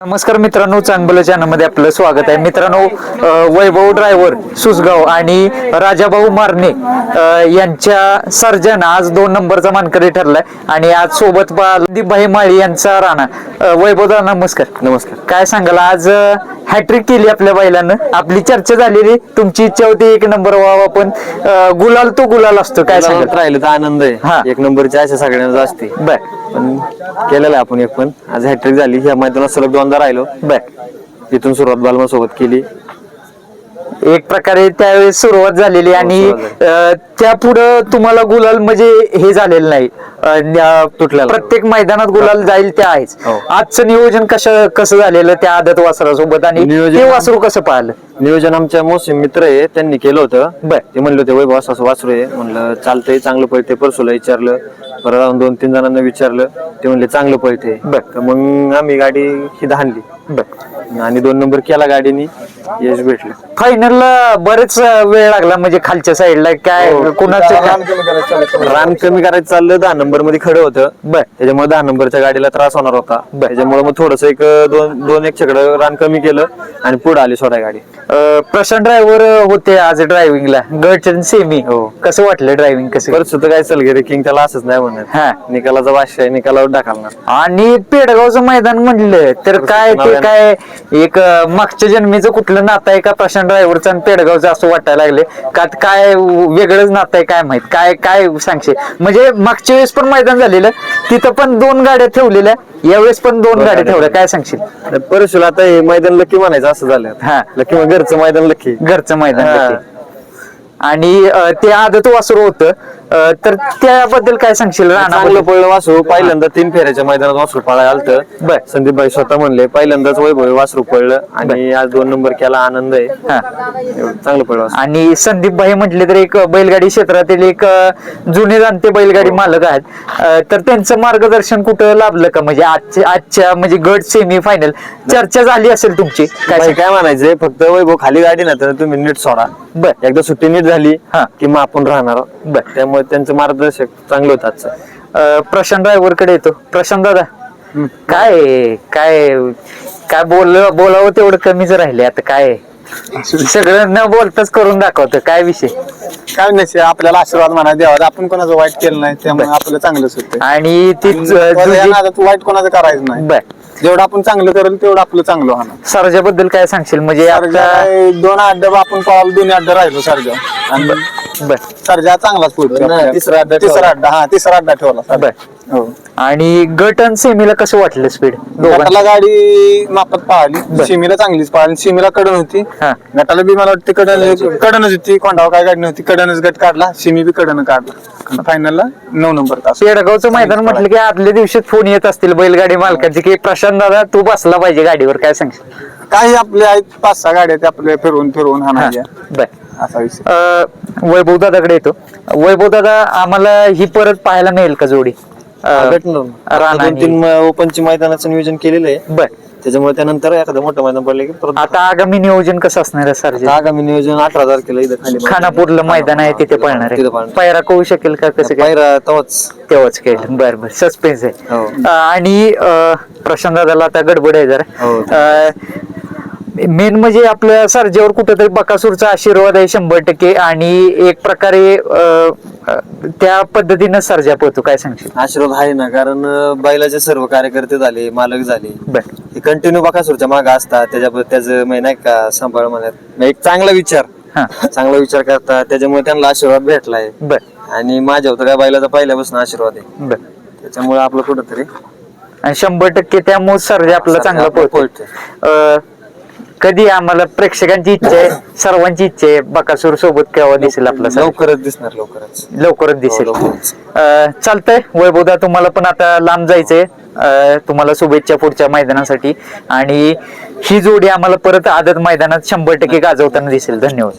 नमस्कार मित्रांनो चांगलं चॅनलमध्ये आपलं स्वागत आहे. मित्रांनो वैभव ड्रायव्हर सुसगाव आणि राजाभाऊ मारणे यांच्या सर्जन आज दोन नंबरचा मानकरी ठरलाय. आणि आज सोबत दीपभाई माळी यांचा राणा. अ, वैभव दा नमस्कार. नमस्कार. काय सांगाल? आज हॅट्रिक केली आपल्या बैलानं. आपली चर्चा झालेली. तुमची इच्छा होती एक नंबर व्हावा पण अ, गुलाल तो गुलाल असतो. काय गुलाबात सांगाल? राहिलं तर आनंद हा. आहे एक नंबरची आशा सगळ्यांना असते. बर. पण केलेलं आपण एक पण. आज हॅट्रिक झाली. ह्या मैदानात सलग दोनदा राहिलो. बर. तिथून सुरुवात बालमा सोबत केली. एक प्रकारे त्यावेळेस सुरुवात झालेली आणि सुरुवात त्या पुढं तुम्हाला गुलाल म्हणजे हे झालेलं नाही. प्रत्येक मैदानात गुलाल जाईल ते आहेच. हो. आजचं नियोजन कसं कसं झालेलं त्या आदत वासरासोबत आणि नियोजन- ते वासरू कसं पाहिलं? नियोजन आमच्या मोसम मित्र आहे त्यांनी केलं होतं. बर. ते म्हणले होते वैभव असं असं वासरू आहे. म्हणलं चालतंय चांगलं पळते परसूला विचारलं परत जाऊन दोन तीन जणांना विचारलं ते म्हणले चांगलं पळते. तर मग आम्ही गाडी ही आणली आणि दोन नंबर केला गाडीनी यश भेटलं. फायनलला बरेच वेळ लागला म्हणजे खालच्या साईडला काय हो. कुणाचं? रान कमी करायचं चाललं दहा नंबरमध्ये खडं होतं. बर. त्याच्यामुळे दहा नंबरच्या गाडीला त्रास होणार होता. त्याच्यामुळे मग थोडस एक दोन दोन एक छकडं रान कमी केलं आणि पुढे आली सोडा गाडी. प्रशांत ड्रायव्हर होते आज ड्रायव्हिंगला गडचंद सेमी. हो. कसं वाटलं ड्रायव्हिंग कसं? काय चल गेले किंग त्याला असंच नाही हा. निकालाचा वाश्य आहे निकालावर आणि पेडगावचं मैदान म्हटलं तर काय ते. काय एक अं, मागच्या जन्मीचं कुठलं नातं आहे का प्रशांत ड्रायव्हरचं आणि पेडगावचं असं वाटायला लागले? का त- काय वेगळंच नातं आहे काय माहीत? काय काय सांगशील? म्हणजे मागच्या वेळेस पण मैदान झालेलं तिथं पण दोन गाड्या ठेवलेल्या यावेळेस पण दोन गाड्या ठेवल्या. काय सांगशील? परशुला आता हे मैदान लकी म्हणायचं असं झालं हा. लकी घरचं मैदान लकी. घरचं मैदान हा. आणि अं, ते आदत वासरू होतं. अं, तर त्याबद्दल काय सांगशील राणा? चांगलं पळलं वासरू. पहिल्यांदा तीन फेऱ्याच्या मैदानात वासरू पळायला आलतं. बर. संदीप भाई स्वतः म्हणले पहिल्यांदाच वैभव वासरू पळलं आणि आज दोन नंबर केला आनंद आहे. हा. चांगलं पळलं वासरू. आणि संदीप भाई म्हटले तर एक बैलगाडी क्षेत्रातील एक अ, जुने जाणते बैलगाडी मालक आहेत. अ, तर त्यांचं मार्गदर्शन कुठं लाभलं का? म्हणजे आजच्या आजच्या म्हणजे गट सेमी फायनल चर्चा झाली असेल तुमची. काय काय काय म्हणायचंय? फक्त वैभव खाली गाडी ना तर तुम्ही नीट सोडा. बर. एकदा सुट्टी नीट झाली हा. की मग आपण राहणार. बर. त्यामुळे त्यांचं मार्गदर्शक चांगलं होतं आजचं. अ, प्रशांत ड्रायव्हरकडे येतो. प्रशांत दादा काय काय काय बोल बोलावं तेवढं कमीच राहिले आता काय सगळं न बोलताच करून दाखवतं काय विषय? काय नाही आपल्याला आशीर्वाद म्हणा द्यावा आपण कोणाचं वाईट केलं नाही त्यामुळे आपल्याला चांगलंच होतं आणि ती ज- जुजी- वाईट कोणाचं करायचं नाही. बर. जेवढं आपण चांगलं करेल तेवढं आपलं चांगलं होणार. सरजाबद्दल काय सांगशील? म्हणजे सरजा आता काय दोन अड्डे आपण पळालो दोन्ही अड्डे राहिलो सरजा. आणि बर. सरजा चांगलाच पुढचा नाही, तिसरा अड्डा तिसरा. अड्डा हा तिसरा अड्डा ठेवला. सरजा. बर. हो. आणि गट आणि सेमीला कसं वाटलं स्पीड गटाला गाडी मापात पळाली सिमीला चांगलीच पळाली सिमीला कडन होती. हा. गटाला बी मला वाटते कडन कडनच होती. कोंडावर काय गाडी नव्हती. कडनच गट काढला. सिमी बी कडन काढला. फायनलला नऊ नंबर तास. पेडगावचं मैदान म्हटलं की आदल्या दिवशी फोन येत असतील बैलगाडी मालकाचे की प्रशांत दादा तू बसला पाहिजे गाडीवर काय सांगशील? काही आपले आहेत पाच सहा गाड्या आहेत आपल्या फिरवून फिरवून हाणायच्या बर. असा विषय. अं, वैभव दादाकडे येतो. वैभव दादा आम्हाला ही परत पाहायला मिळेल का जोडी? दोन तीन ओपनची मैदानाचं नियोजन केलेलं आहे. बर. त्याच्यामुळे त्यानंतर एखादं मोठं मैदान पडलं की परत आता आगामी नियोजन कसं असणार आहे सरजी आगामी नियोजन अठरा तारखेला इथं खाली खानापूरला मैदान आहे तिथे पळणार तिथं आहे. पळणार. पायरा कळू शकेल का कसं काय? पायरा तवाच तेव्हाच केलं बर बर. सस्पेन्स आहे. हो. अं, आणि अं, प्रशांत दादाला आता गडबड आहे हो. जरा मेन म्हणजे आपल्या सर्जेवर कुठेतरी बकासूरचा आशीर्वाद आहे शंभर टक्के आणि एक प्रकारे त्या पद्धतीनं सर्जा पोहतो काय सांगशील? आशीर्वाद आहे ना कारण बैलाचे सर्व कार्यकर्ते झाले मालक झाले. हे कंटिन्यू बकासूरच्या मागे असतात त्याच्याबद्दल त्याचं म्हणजे नाही का? सांभाळ म्हणत. एक चांगला विचार. हा. चांगला विचार करतात त्याच्यामुळे त्यांना आशीर्वाद भेटलाय. आणि माझ्या होतं काय बैलाचा पहिल्यापासून आशीर्वाद आहे. त्याच्यामुळे आपलं कुठंतरी आणि शंभर टक्के त्यामुळे सर्जा आपला चांगला पोहतो. कधी आम्हाला प्रेक्षकांची इच्छा आहे सर्वांची इच्छा आहे बकासूर सोबत केव्हा दिसेल आपला? लवकरच दिसणार लवकरच. लवकरच दिसेल. हो, लवकरच. अं, चालतंय. वैभवदा तुम्हाला पण आता लांब जायचंय. अं, तुम्हाला शुभेच्छा पुढच्या मैदानासाठी. आणि ही जोडी आम्हाला परत आदत मैदानात शंभर टक्के गाजवताना दिसेल. धन्यवाद.